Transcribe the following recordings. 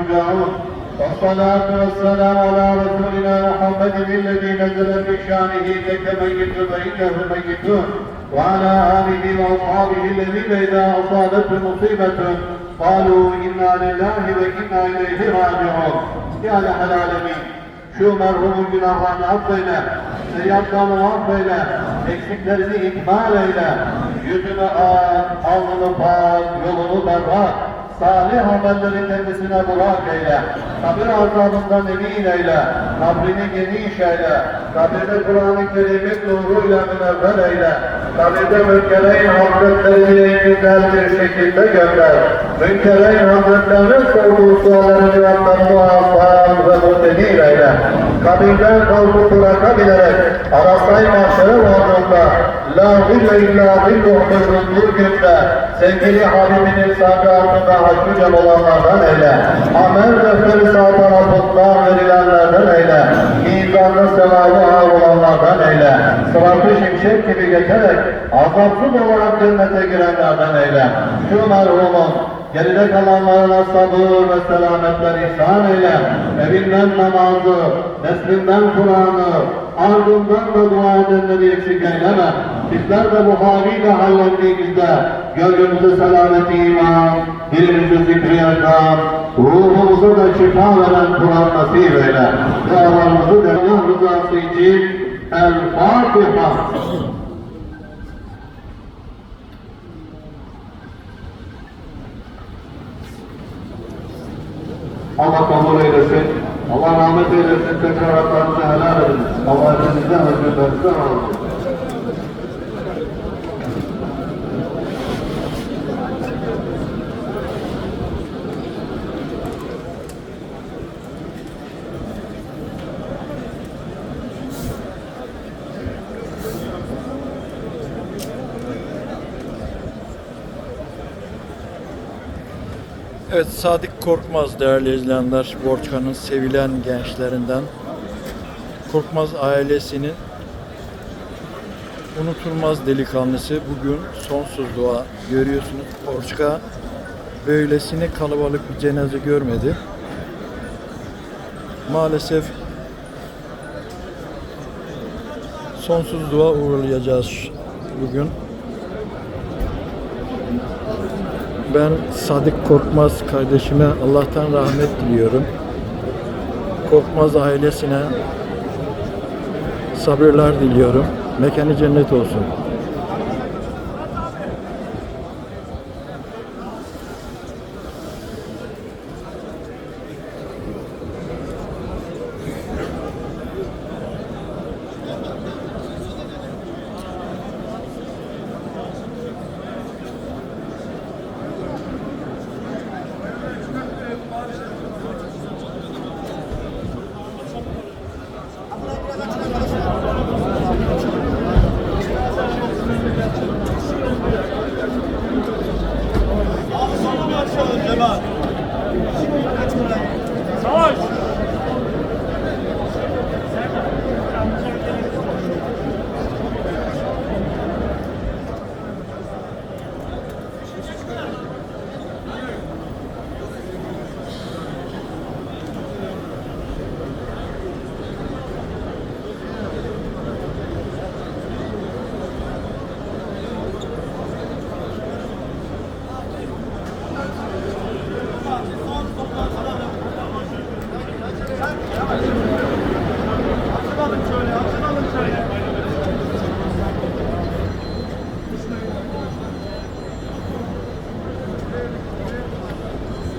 يرجعون والصلاة والسلام على رسولنا محمد الذي نزل في شانه إنك ميت فإنه ميتون وعلى آله وأصحابه الذين إذا أصابتهم مصيبة قالوا إنا لله وإنا إليه راجعون يا لها العالمين şu merhumun günahlarını affeyle, seyyatlarını affeyle, eksiklerini ikmal eyle, yüzünü ak, alnını pak, yolunu berrak, salih amelleri kendisine burak eyle, kabir azabından emin eyle, kabrini geniş eyle, kabirde Kur'an-ı Kerim'in nuruyla münevver eyle, kabirde münkereyn hazretlerini güzel bir şekilde gönder, münkereyn hazretlerinin sorduğu sualların cevaplarını aslan ve muhtedil eyle, kabirden kalkıp bırakabilerek, arasay mahşere vardığında, La zille illa zilluhumuzun bir günde sevgili Habibinin sabrı altında hakkı cem olanlardan eyle. Amel defteri sağ tarafından verilenlerden eyle. Mizanda sevabı ağır olanlardan eyle. Sıratı şimşek gibi geçerek azapsız olarak cennete girenlerden eyle. Şu merhumun Geride kalanlarına sabır ve selametler ihsan eyle. Evinden namazı, neslinden Kur'an'ı, ardından da dua edenleri eksik eyleme. Bizler de bu haliyle hallendiğimizde gönlümüze selamet iman, dilimize zikri yaşam, ruhumuza da şifa veren Kur'an nasip eyle. Dualarımızı da Allah rızası için El Fatiha. Allah kabul eylesin. Allah rahmet eylesin. Tekrar haklarınızı helal edin. Razı olsun. Evet Sadık Korkmaz değerli izleyenler Borçka'nın sevilen gençlerinden Korkmaz ailesinin unutulmaz delikanlısı bugün sonsuz dua görüyorsunuz Borçka böylesine kalabalık bir cenaze görmedi. Maalesef sonsuz dua uğurlayacağız bugün. Ben Sadık Korkmaz kardeşime Allah'tan rahmet diliyorum. Korkmaz ailesine sabırlar diliyorum. Mekanı cennet olsun.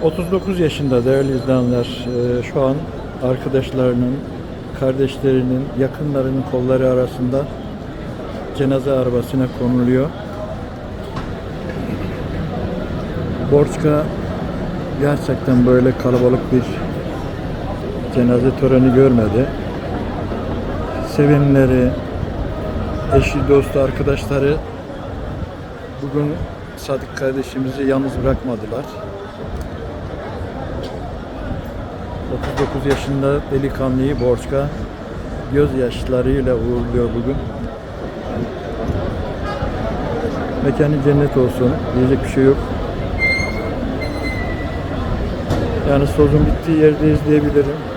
39 yaşında değerli izleyenler e, şu an arkadaşlarının, kardeşlerinin, yakınlarının kolları arasında cenaze arabasına konuluyor. Borçka gerçekten böyle kalabalık bir cenaze töreni görmedi. Sevenleri, eşi, dostu, arkadaşları bugün Sadık kardeşimizi yalnız bırakmadılar. 39 yaşında delikanlıyı Borçka gözyaşlarıyla uğurluyor bugün. Mekanı cennet olsun. Diyecek bir şey yok. Yani sözün bittiği yerde izleyebilirim.